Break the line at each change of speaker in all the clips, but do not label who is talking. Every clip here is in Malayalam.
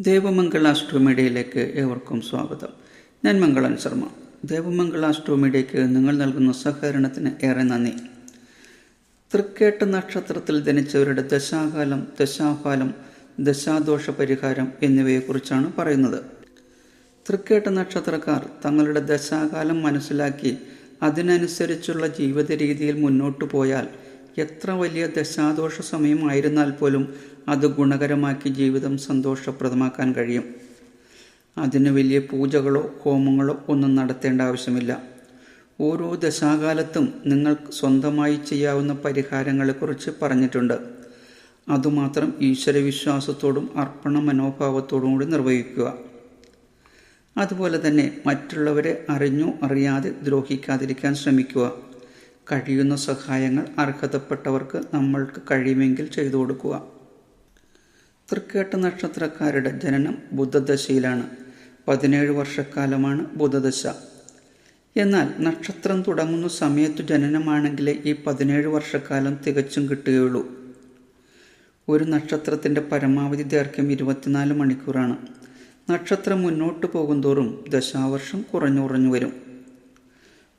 ദേവമംഗള ഏവർക്കും സ്വാഗതം. ഞാൻ മംഗളൻ ശർമ്മ. ദേവമംഗള നിങ്ങൾ നൽകുന്ന സഹകരണത്തിന് ഏറെ നന്ദി. തൃക്കേട്ട നക്ഷത്രത്തിൽ ജനിച്ചവരുടെ ദശാകാലം ദശാഫലം ദശാദോഷ പരിഹാരം എന്നിവയെക്കുറിച്ചാണ് പറയുന്നത്. തൃക്കേട്ട നക്ഷത്രക്കാർ തങ്ങളുടെ ദശാകാലം മനസ്സിലാക്കി അതിനനുസരിച്ചുള്ള ജീവിത രീതിയിൽ മുന്നോട്ടു പോയാൽ എത്ര വലിയ ദശാദോഷ സമയമായിരുന്നാൽ പോലും അത് ഗുണകരമാക്കി ജീവിതം സന്തോഷപ്രദമാക്കാൻ കഴിയും. അതിന് വലിയ പൂജകളോ ഹോമങ്ങളോ ഒന്നും നടത്തേണ്ട ആവശ്യമില്ല. ഓരോ ദശാകാലത്തും നിങ്ങൾ സ്വന്തമായി ചെയ്യാവുന്ന പരിഹാരങ്ങളെക്കുറിച്ച് പറഞ്ഞിട്ടുണ്ട്. അതുമാത്രം ഈശ്വരവിശ്വാസത്തോടും അർപ്പണ മനോഭാവത്തോടും കൂടി നിർവഹിക്കുക. അതുപോലെ തന്നെ മറ്റുള്ളവരെ അറിഞ്ഞോ അറിയാതെ ദ്രോഹിക്കാതിരിക്കാൻ ശ്രമിക്കുക. കഴിയുന്ന സഹായങ്ങൾ അർഹതപ്പെട്ടവർക്ക് നമ്മൾക്ക് കഴിയുമെങ്കിൽ ചെയ്തു കൊടുക്കുക. തൃക്കേട്ട നക്ഷത്രക്കാരുടെ ജനനം ബുധദശയിലാണ്. പതിനേഴ് വർഷക്കാലമാണ് ബുധദശ. എന്നാൽ നക്ഷത്രം തുടങ്ങുന്ന സമയത്തു ജനനമാണെങ്കിലേ ഈ പതിനേഴ് വർഷക്കാലം തികച്ചും കിട്ടുകയുള്ളൂ. ഒരു നക്ഷത്രത്തിന്റെ പരമാവധി ദൈർഘ്യം ഇരുപത്തിനാല് മണിക്കൂറാണ്. നക്ഷത്രം മുന്നോട്ട് പോകുന്തോറും ദശാവർഷം കുറഞ്ഞു കുറഞ്ഞു വരും.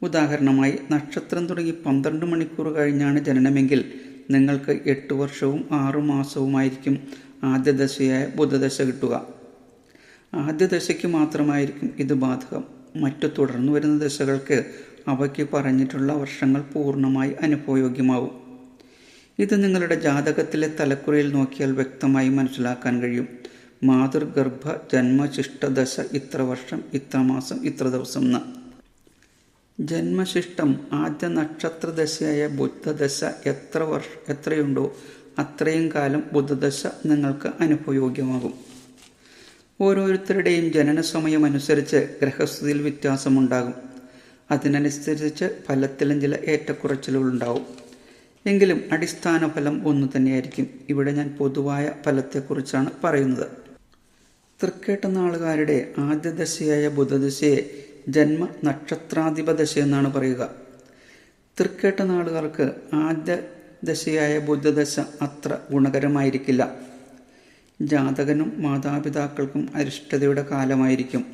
ഉദാഹരണമായി നക്ഷത്രം തുടങ്ങി പന്ത്രണ്ട് മണിക്കൂർ കഴിഞ്ഞാണ് ജനനമെങ്കിൽ നിങ്ങൾക്ക് എട്ട് വർഷവും ആറു മാസവുമായിരിക്കും ആദ്യ ദശയായ ബുധദശ കിട്ടുക. ആദ്യ ദശയ്ക്ക് മാത്രമായിരിക്കും ഇത് ബാധകം. മറ്റു തുടർന്നു വരുന്ന ദശകൾക്ക് അവയ്ക്ക് പറഞ്ഞിട്ടുള്ള വർഷങ്ങൾ പൂർണമായി അനുഭവയോഗ്യമാവും. ഇത് നിങ്ങളുടെ ജാതകത്തിലെ തലക്കുറയിൽ നോക്കിയാൽ വ്യക്തമായി മനസ്സിലാക്കാൻ കഴിയും. മാതൃഗർഭ ജന്മശിഷ്ടദശ ഇത്ര വർഷം ഇത്ര മാസം ഇത്ര ദിവസം എന്ന് ജന്മശിഷ്ടം ആദ്യ നക്ഷത്രദശയായ ബുദ്ധദശ എത്ര വർഷ എത്രയുണ്ടോ അത്രയും കാലം ബുദ്ധദശ നിങ്ങൾക്ക് അനുഭവയോഗ്യമാകും. ഓരോരുത്തരുടെയും ജനന സമയം അനുസരിച്ച് ഗ്രഹസ്ഥിതിയിൽ വ്യത്യാസമുണ്ടാകും. അതിനനുസരിച്ച് ഫലത്തിലും ചില ഏറ്റക്കുറച്ചിലുകളുണ്ടാവും എങ്കിലും അടിസ്ഥാന ഫലം ഒന്നു തന്നെയായിരിക്കും. ഇവിടെ ഞാൻ പൊതുവായ ഫലത്തെക്കുറിച്ചാണ് പറയുന്നത്. തൃക്കേട്ട നാളുകാരുടെ ആദ്യ ദശയായ ബുധദശയെ ജന്മ നക്ഷത്രാധിപ ദശ എന്നാണ് പറയുക. തൃക്കേട്ട നാളുകാർക്ക് ആദ്യ ദശയായ ബുദ്ധദശ അത്ര ഗുണകരമായിരിക്കില്ല. ജാതകനും മാതാപിതാക്കൾക്കും അരിഷ്ടതയുടെ കാലമായിരിക്കും.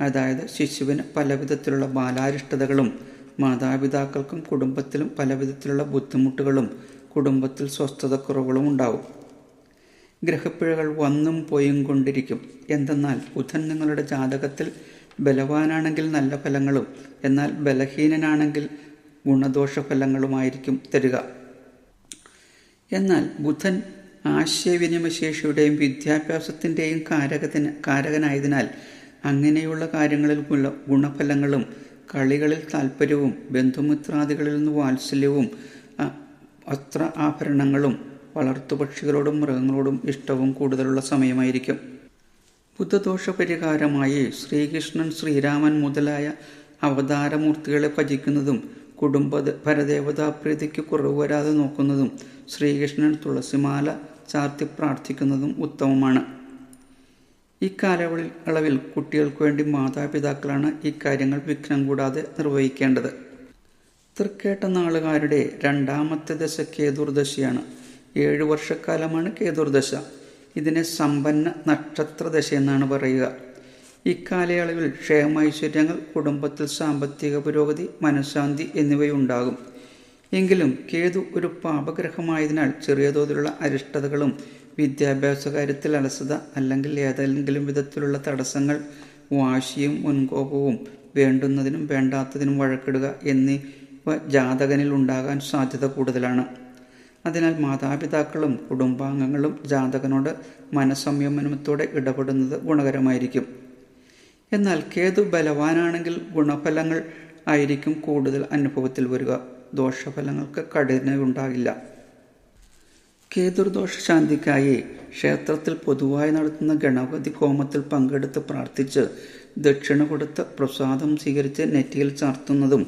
അതായത് ശിശുവിന് പലവിധത്തിലുള്ള ബാലാരിഷ്ടതകളും മാതാപിതാക്കൾക്കും കുടുംബത്തിലും പലവിധത്തിലുള്ള ബുദ്ധിമുട്ടുകളും കുടുംബത്തിൽ സ്വസ്ഥതക്കുറവുകളും ഉണ്ടാവും. ഗ്രഹപ്പിഴകൾ വന്നും പോയും കൊണ്ടിരിക്കും. എന്തെന്നാൽ ബുധൻ നിങ്ങളുടെ ജാതകത്തിൽ ബലവാനാണെങ്കിൽ നല്ല ഫലങ്ങളും എന്നാൽ ബലഹീനനാണെങ്കിൽ ഗുണദോഷ ഫലങ്ങളുമായിരിക്കും തരിക. എന്നാൽ ബുധൻ ആശയവിനിമയശേഷിയുടെയും വിദ്യാഭ്യാസത്തിന്റെയും കാരകത്തിന് കാരകനായതിനാൽ അങ്ങനെയുള്ള കാര്യങ്ങളിൽ ഗുണ ഗുണഫലങ്ങളും കളികളിൽ താല്പര്യവും ബന്ധുമിത്രാദികളിൽ നിന്ന് വാത്സല്യവും അത്ര ആഭരണങ്ങളും വളർത്തുപക്ഷികളോടും മൃഗങ്ങളോടും ഇഷ്ടവും കൂടുതലുള്ള സമയമായിരിക്കും. ബുദ്ധദോഷ പരിഹാരമായി ശ്രീകൃഷ്ണൻ ശ്രീരാമൻ മുതലായ അവതാരമൂർത്തികളെ ഭജിക്കുന്നതും കുടുംബ പരദേവതാപ്രീതിക്ക് കുറവ് വരാതെ നോക്കുന്നതും ശ്രീകൃഷ്ണൻ തുളസിമാല ചാർത്തി പ്രാർത്ഥിക്കുന്നതും ഉത്തമമാണ്. ഇക്കാലയളവിൽ അളവിൽ കുട്ടികൾക്ക് വേണ്ടി മാതാപിതാക്കളാണ് ഇക്കാര്യങ്ങൾ കാര്യങ്ങൾ വിഘ്നം കൂടാതെ നിർവഹിക്കേണ്ടത്. തൃക്കേട്ട നാളുകാരുടെ രണ്ടാമത്തെ ദശ കേതുർദശയാണ്. ഏഴു വർഷക്കാലമാണ് കേതുർദശ. ഇതിനെ സമ്പന്ന നക്ഷത്രദശ എന്നാണ് പറയുക. ഇക്കാലയളവിൽ ക്ഷേമൈശ്വര്യങ്ങൾ കുടുംബത്തിൽ സാമ്പത്തിക പുരോഗതി മനഃശാന്തി എന്നിവയുണ്ടാകും. എങ്കിലും കേതു ഒരു പാപഗ്രഹമായതിനാൽ ചെറിയ തോതിലുള്ള അരിഷ്ടതകളും വിദ്യാഭ്യാസ കാര്യത്തിൽ അലസത അല്ലെങ്കിൽ ഏതെങ്കിലും വിധത്തിലുള്ള തടസ്സങ്ങൾ വാശിയും മുൻകോപവും വേണ്ടുന്നതിനും വേണ്ടാത്തതിനും വഴക്കിടുക എന്നിവ ജാതകനിൽ ഉണ്ടാകാൻ സാധ്യത കൂടുതലാണ്. അതിനാൽ മാതാപിതാക്കളും കുടുംബാംഗങ്ങളും ജാതകനോട് മനസ്സംയമനത്തോടെ ഇടപെടുന്നത് ഗുണകരമായിരിക്കും. എന്നാൽ കേതു ബലവാനാണെങ്കിൽ ഗുണഫലങ്ങൾ ആയിരിക്കും കൂടുതൽ അനുഭവത്തിൽ വരിക. ദോഷഫലങ്ങൾക്ക് കഠിനയുണ്ടാകില്ല കേതുർദോഷ ശാന്തിക്കായി ക്ഷേത്രത്തിൽ പൊതുവായി നടത്തുന്ന ഗണപതി ഹോമത്തിൽ പങ്കെടുത്ത് പ്രാർത്ഥിച്ച് ദക്ഷിണ കൊടുത്ത് പ്രസാദം സ്വീകരിച്ച് നെറ്റിയിൽ ചാർത്തുന്നതും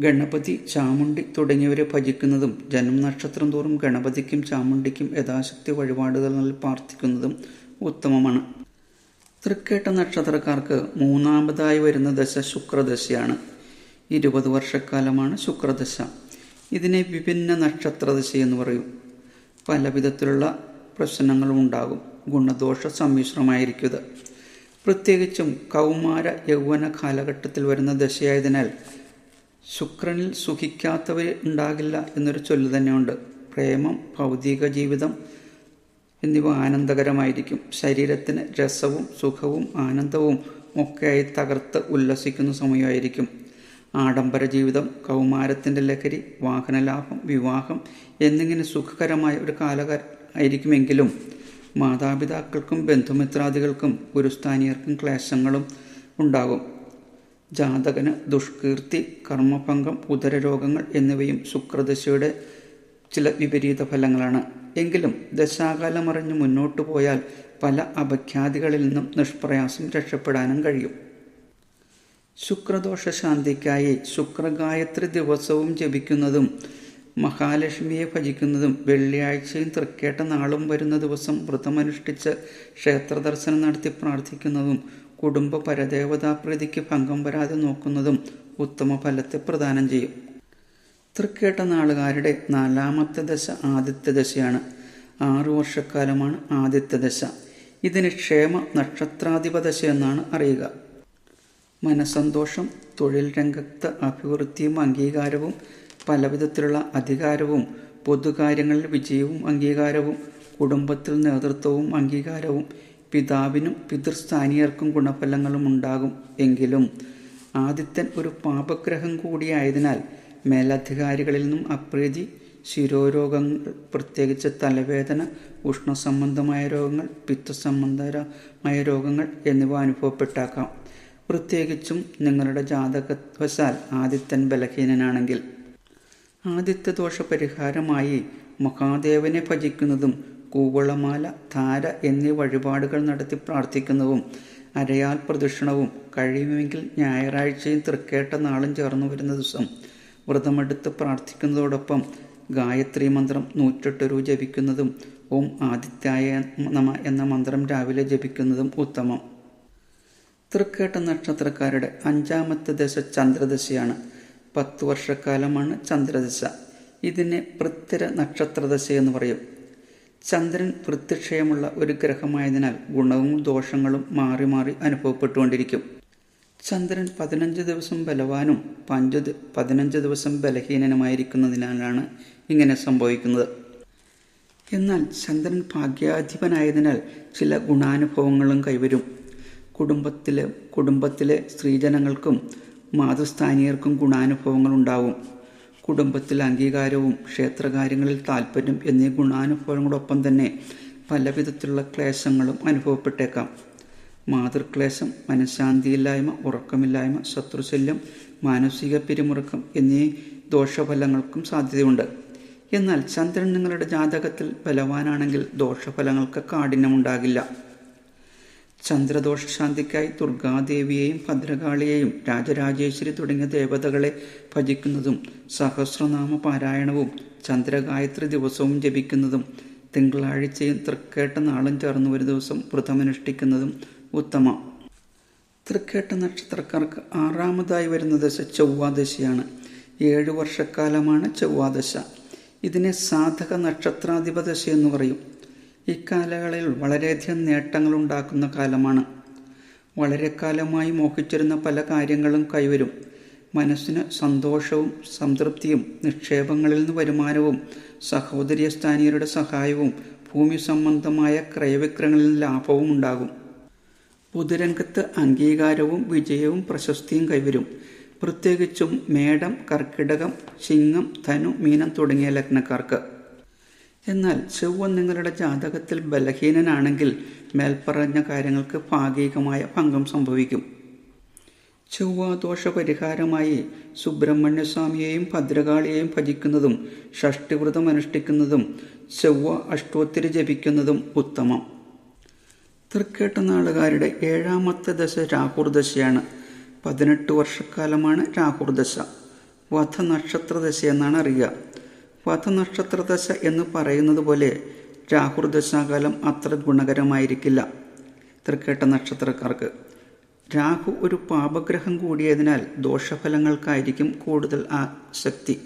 ഗണപതി ചാമുണ്ടി തുടങ്ങിയവരെ ഭജിക്കുന്നതും ജനം നക്ഷത്രം തോറും ഗണപതിക്കും ചാമുണ്ടിക്കും യഥാശക്തി വഴിപാടുകൾ നൽകി പ്രാർത്ഥിക്കുന്നതും ഉത്തമമാണ്. തൃക്കേട്ട നക്ഷത്രക്കാർക്ക് മൂന്നാമതായി വരുന്ന ദശ ശുക്രദശയാണ്. ഇരുപത് വർഷക്കാലമാണ് ശുക്രദശ. ഇതിനെ വിഭിന്ന നക്ഷത്രദശ എന്ന് പറയും. പല വിധത്തിലുള്ള പ്രശ്നങ്ങളും ഉണ്ടാകും. ഗുണദോഷ സമ്മിശ്രമായിരിക്കുക പ്രത്യേകിച്ചും കൗമാര യൗവന കാലഘട്ടത്തിൽ വരുന്ന ദശയായതിനാൽ ശുക്രനിൽ സുഖിക്കാത്തവർ ഉണ്ടാകില്ല എന്നൊരു ചൊല്ല് തന്നെയുണ്ട്. പ്രേമം ഭൗതിക ജീവിതം എന്നിവ ആനന്ദകരമായിരിക്കും. ശരീരത്തിന് രസവും സുഖവും ആനന്ദവും ഒക്കെയായി തകർത്ത് ഉല്ലസിക്കുന്ന സമയമായിരിക്കും. ആഡംബര ജീവിതം കൗമാരത്തിന്റെ ലഹരി വാഹനലാഭം വിവാഹം എന്നിങ്ങനെ സുഖകരമായ ഒരു കാലക ആയിരിക്കുമെങ്കിലും മാതാപിതാക്കൾക്കും ബന്ധുമിത്രാദികൾക്കും ഗുരുസ്ഥാനീയർക്കും ക്ലേശങ്ങളും ഉണ്ടാകും. ജാതകന് ദുഷ്കീർത്തി കർമ്മഭംഗം ഉദരരോഗങ്ങൾ എന്നിവയും ശുക്രദശയുടെ ചില വിപരീത ഫലങ്ങളാണ്. എങ്കിലും ദശാകാലം അറിഞ്ഞ് മുന്നോട്ടു പോയാൽ പല അപഖ്യാതികളിൽ നിന്നും നിഷ്പ്രയാസം രക്ഷപ്പെടാനും കഴിയും. ശുക്രദോഷ ശാന്തിക്കായി ശുക്രഗായത്രി ദിവസവും ജപിക്കുന്നതും മഹാലക്ഷ്മിയെ ഭജിക്കുന്നതും വെള്ളിയാഴ്ചയും തൃക്കേട്ട നാളും വരുന്ന ദിവസം വ്രതമനുഷ്ഠിച്ച് ക്ഷേത്രദർശനം നടത്തി പ്രാർത്ഥിക്കുന്നതും കുടുംബ പരദേവതാപ്രീതിക്ക് ഭംഗം വരാതെ നോക്കുന്നതും ഉത്തമ ഫലത്തെ പ്രദാനം ചെയ്യും. തൃക്കേട്ട നാളുകാരുടെ നാലാമത്തെ ദശ ആദിത്യ ദശയാണ്. ആറു വർഷക്കാലമാണ് ആദിത്യ ദശ. ഇതിന് ക്ഷേമ നക്ഷത്രാധിപ ദശ എന്നാണ് അറിയുക. മനസന്തോഷം തൊഴിൽ രംഗത്ത് അഭിവൃദ്ധിയും അംഗീകാരവും പലവിധത്തിലുള്ള അധികാരവും പൊതുകാര്യങ്ങളിൽ വിജയവും അംഗീകാരവും കുടുംബത്തിൽ നേതൃത്വവും അംഗീകാരവും പിതാവിനും പിതൃസ്ഥാനീയർക്കും ഗുണഫലങ്ങളും ഉണ്ടാകും എങ്കിലും ആദിത്യൻ ഒരു പാപഗ്രഹം കൂടിയായതിനാൽ മേലധികാരികളിൽ നിന്നും അപ്രീതി ശിരോരോഗങ്ങൾ പ്രത്യേകിച്ച് തലവേദന ഉഷ്ണസംബന്ധമായ രോഗങ്ങൾ പിത്തസംബന്ധമായ രോഗങ്ങൾ എന്നിവ അനുഭവപ്പെട്ടേക്കാം. പ്രത്യേകിച്ചും നിങ്ങളുടെ ജാതകവശാൽ ആദിത്യൻ ബലഹീനനാണെങ്കിൽ. ആദിത്യദോഷ പരിഹാരമായി മഹാദേവനെ ഭജിക്കുന്നതും കൂവളമാല ധാര എന്നീ വഴിപാടുകൾ നടത്തി പ്രാർത്ഥിക്കുന്നതും അരയാൽ പ്രദക്ഷിണവും കഴിയുമെങ്കിൽ ഞായറാഴ്ചയും തൃക്കേട്ട നാളും ചേർന്ന് വരുന്ന ദിവസം വ്രതമെടുത്ത് പ്രാർത്ഥിക്കുന്നതോടൊപ്പം ഗായത്രി മന്ത്രം നൂറ്റെട്ട് രൂപ ജപിക്കുന്നതും ഓം ആദിത്യായ നമ എന്ന മന്ത്രം രാവിലെ ജപിക്കുന്നതും ഉത്തമം. തൃക്കേട്ട നക്ഷത്രക്കാരുടെ അഞ്ചാമത്തെ ദശ ചന്ദ്രദശയാണ്. പത്ത് വർഷക്കാലമാണ് ചന്ദ്രദശ. ഇതിനെ പൃഥ്വിര നക്ഷത്രദശ എന്ന് പറയും. ചന്ദ്രൻ വൃത്തിക്ഷയമുള്ള ഒരു ഗ്രഹമായതിനാൽ ഗുണവും ദോഷങ്ങളും മാറി മാറി അനുഭവപ്പെട്ടുകൊണ്ടിരിക്കും. ചന്ദ്രൻ പതിനഞ്ച് ദിവസം ബലവാനും പഞ്ചു പതിനഞ്ച് ദിവസം ബലഹീനനുമായിരിക്കുന്നതിനാലാണ് ഇങ്ങനെ സംഭവിക്കുന്നത്. എന്നാൽ ചന്ദ്രൻ ഭാഗ്യാധിപനായതിനാൽ ചില ഗുണാനുഭവങ്ങളും കൈവരും. കുടുംബത്തിലെ കുടുംബത്തിലെ സ്ത്രീജനങ്ങൾക്കും മാതൃസ്ഥാനീയർക്കും ഗുണാനുഭവങ്ങൾ ഉണ്ടാവും കുടുംബത്തിൽ അംഗീകാരവും ക്ഷേത്രകാര്യങ്ങളിൽ താല്പര്യം എന്നീ ഗുണാനുഭവങ്ങളോടൊപ്പം തന്നെ പലവിധത്തിലുള്ള ക്ലേശങ്ങളും അനുഭവപ്പെട്ടേക്കാം. മാതൃക്ലേശം മനഃശാന്തിയില്ലായ്മ ഉറക്കമില്ലായ്മ ശത്രുശല്യം മാനസിക പിരിമുറുക്കം എന്നീ ദോഷഫലങ്ങൾക്കും സാധ്യതയുണ്ട്. എന്നാൽ ചന്ദ്രൻ നിങ്ങളുടെ ജാതകത്തിൽ ബലവാനാണെങ്കിൽ ദോഷഫലങ്ങൾക്ക് കാഠിന്യമുണ്ടാകില്ല. ചന്ദ്രദോഷ ശാന്തിക്കായി ദുർഗാദേവിയെയും ഭദ്രകാളിയെയും രാജരാജേശ്വരി തുടങ്ങിയ ദേവതകളെ ഭജിക്കുന്നതും സഹസ്രനാമ പാരായണവും ചന്ദ്രഗായത്രി ദിവസവും ജപിക്കുന്നതും തിങ്കളാഴ്ചയും തൃക്കേട്ട നാളും ചേർന്ന് ഒരു ദിവസം വ്രതമനുഷ്ഠിക്കുന്നതും ഉത്തമ. തൃക്കേട്ട നക്ഷത്രക്കാർക്ക് ആറാമതായി വരുന്ന ദശ ചൊവ്വാദശയാണ്. ഏഴു വർഷക്കാലമാണ് ചൊവ്വാദശ. ഇതിനെ സാധക നക്ഷത്രാധിപദശ എന്ന് പറയും. ഇക്കാലങ്ങളിൽ വളരെയധികം നേട്ടങ്ങൾ ഉണ്ടാക്കുന്ന കാലമാണ്. വളരെ കാലമായി മോഹിച്ചിരുന്ന പല കാര്യങ്ങളും കൈവരും. മനസ്സിന് സന്തോഷവും സംതൃപ്തിയും നിക്ഷേപങ്ങളിൽ നിന്ന് വരുമാനവും സഹോദര്യ സ്ഥാനീയരുടെ സഹായവും ഭൂമി സംബന്ധമായ ക്രയവിക്രയങ്ങളിൽ ലാഭവും ഉണ്ടാകും. പൊതുരംഗത്ത് അംഗീകാരവും വിജയവും പ്രശസ്തിയും കൈവരും. പ്രത്യേകിച്ചും മേടം കർക്കിടകം ചിങ്ങം ധനു മീനം തുടങ്ങിയ ലഗ്നക്കാർക്ക്. എന്നാൽ ചൊവ്വ നിങ്ങളുടെ ജാതകത്തിൽ ബലഹീനനാണെങ്കിൽ മേൽപ്പറഞ്ഞ കാര്യങ്ങൾക്ക് ഭാഗികമായ ഭംഗം സംഭവിക്കും. ചൊവ്വ ദോഷ പരിഹാരമായി സുബ്രഹ്മണ്യസ്വാമിയെയും ഭദ്രകാളിയെയും ഭജിക്കുന്നതും ഷഷ്ടിവ്രതം അനുഷ്ഠിക്കുന്നതും ചൊവ്വ അഷ്ടോത്തിരി ജപിക്കുന്നതും ഉത്തമം. തൃക്കേട്ട നാളുകാരുടെ ഏഴാമത്തെ ദശ രാഹുർദശയാണ്. പതിനെട്ട് വർഷക്കാലമാണ് രാഹുർദശ. വധ നക്ഷത്രദശ എന്നാണ് അറിയുക. വധനക്ഷത്രദശ എന്ന് പറയുന്നത് പോലെ രാഹുർദശാകാലം അത്ര ഗുണകരമായിരിക്കില്ല. തൃക്കേട്ട നക്ഷത്രക്കാർക്ക്. രാഹു ഒരു പാപഗ്രഹം കൂടിയതിനാൽ ദോഷഫലങ്ങൾക്കായിരിക്കും കൂടുതൽ ആ ശക്തി.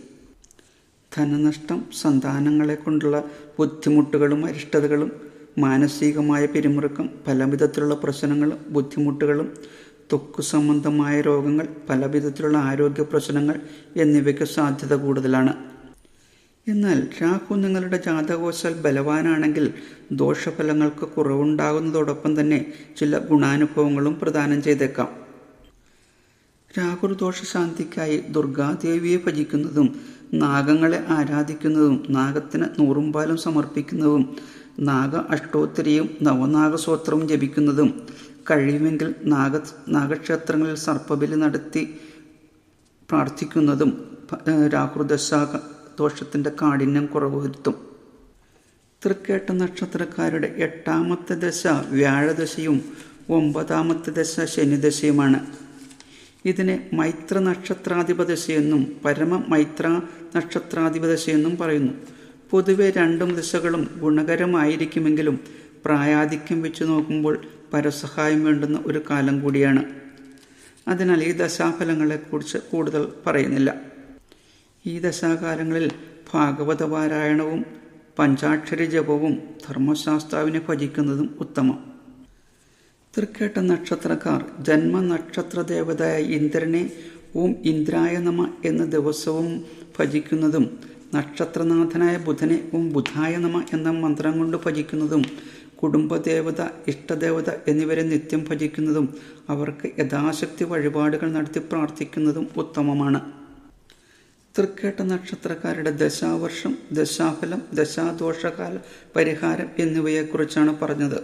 ധനനഷ്ടം സന്താനങ്ങളെ കൊണ്ടുള്ള ബുദ്ധിമുട്ടുകളും അരിഷ്ടതകളും മാനസികമായ പിരിമുറുക്കം പലവിധത്തിലുള്ള പ്രശ്നങ്ങളും ബുദ്ധിമുട്ടുകളും ത്വക്ക് സംബന്ധമായ രോഗങ്ങൾ പലവിധത്തിലുള്ള ആരോഗ്യ പ്രശ്നങ്ങൾ എന്നിവയ്ക്ക് സാധ്യത കൂടുതലാണ്. എന്നാൽ രാഹു നിങ്ങളുടെ ജാതകോശാൽ ബലവാനാണെങ്കിൽ ദോഷഫലങ്ങൾക്ക് കുറവുണ്ടാകുന്നതോടൊപ്പം തന്നെ ചില ഗുണാനുഭവങ്ങളും പ്രദാനം ചെയ്തേക്കാം. രാഹുർദോഷശാന്തിക്കായി ദുർഗാദേവിയെ ഭജിക്കുന്നതും നാഗങ്ങളെ ആരാധിക്കുന്നതും നാഗത്തിന് നൂറുംപാലും സമർപ്പിക്കുന്നതും നാഗ അഷ്ടോത്തരിയും നവനാഗസ്തോത്രവും ജപിക്കുന്നതും കഴിയുമെങ്കിൽ നാഗ നാഗക്ഷേത്രങ്ങളിൽ സർപ്പബലി നടത്തി പ്രാർത്ഥിക്കുന്നതും രാഹുർദശ ദോഷത്തിന്റെ കാഠിന്യം കുറവ് വരുത്തും. തൃക്കേട്ട നക്ഷത്രക്കാരുടെ എട്ടാമത്തെ ദശ വ്യാഴദശയും ഒമ്പതാമത്തെ ദശ ശനിദശയുമാണ്. ഇതിനെ മൈത്ര നക്ഷത്രാധിപദശയെന്നും പരമ മൈത്ര നക്ഷത്രാധിപദശയെന്നും പറയുന്നു. പൊതുവെ രണ്ടും ദശകളും ഗുണകരമായിരിക്കുമെങ്കിലും പ്രായാധിക്യം വെച്ച് നോക്കുമ്പോൾ പരസഹായം വേണ്ടുന്ന ഒരു കാലം കൂടിയാണ്. അതിനാൽ ഈ ദശാഫലങ്ങളെക്കുറിച്ച് കൂടുതൽ പറയുന്നില്ല. ഈ ദശാകാലങ്ങളിൽ ഭാഗവത പാരായണവും പഞ്ചാക്ഷരി ജപവും ധർമ്മശാസ്ത്രാവിനെ ഭജിക്കുന്നതും ഉത്തമം. തൃക്കേട്ട നക്ഷത്രക്കാർ ജന്മനക്ഷത്ര ദേവതയായ ഇന്ദ്രനെ ഓം ഇന്ദ്രായ നമ എന്ന ദിവസവും ഭജിക്കുന്നതും നക്ഷത്രനാഥനായ ബുധനെ ഓം ബുധായ നമ എന്ന മന്ത്രം കൊണ്ട് ഭജിക്കുന്നതും കുടുംബദേവത ഇഷ്ടദേവത എന്നിവരെ നിത്യം ഭജിക്കുന്നതും അവർക്ക് യഥാശക്തി വഴിപാടുകൾ നടത്തി പ്രാർത്ഥിക്കുന്നതും ഉത്തമമാണ്. തൃക്കേട്ട നക്ഷത്രക്കാരുടെ ദശാവർഷം ദശാഫലം ദശാദോഷകാല പരിഹാരം എന്നിവയെക്കുറിച്ചാണ് പറഞ്ഞത്.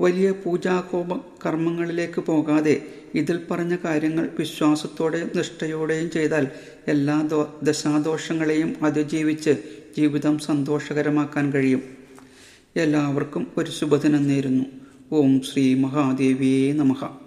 വലിയ പൂജാകോപം കർമ്മങ്ങളിലേക്ക് പോകാതെ ഇതിൽ പറഞ്ഞ കാര്യങ്ങൾ വിശ്വാസത്തോടെയും നിഷ്ഠയോടെയും ചെയ്താൽ എല്ലാ ദോ ദശാദോഷങ്ങളെയും അതിജീവിച്ച് ജീവിതം സന്തോഷകരമാക്കാൻ കഴിയും. എല്ലാവർക്കും ഒരു ശുഭദിനം നേരുന്നു. ഓം ശ്രീ മഹാദേവിയേ നമഃ.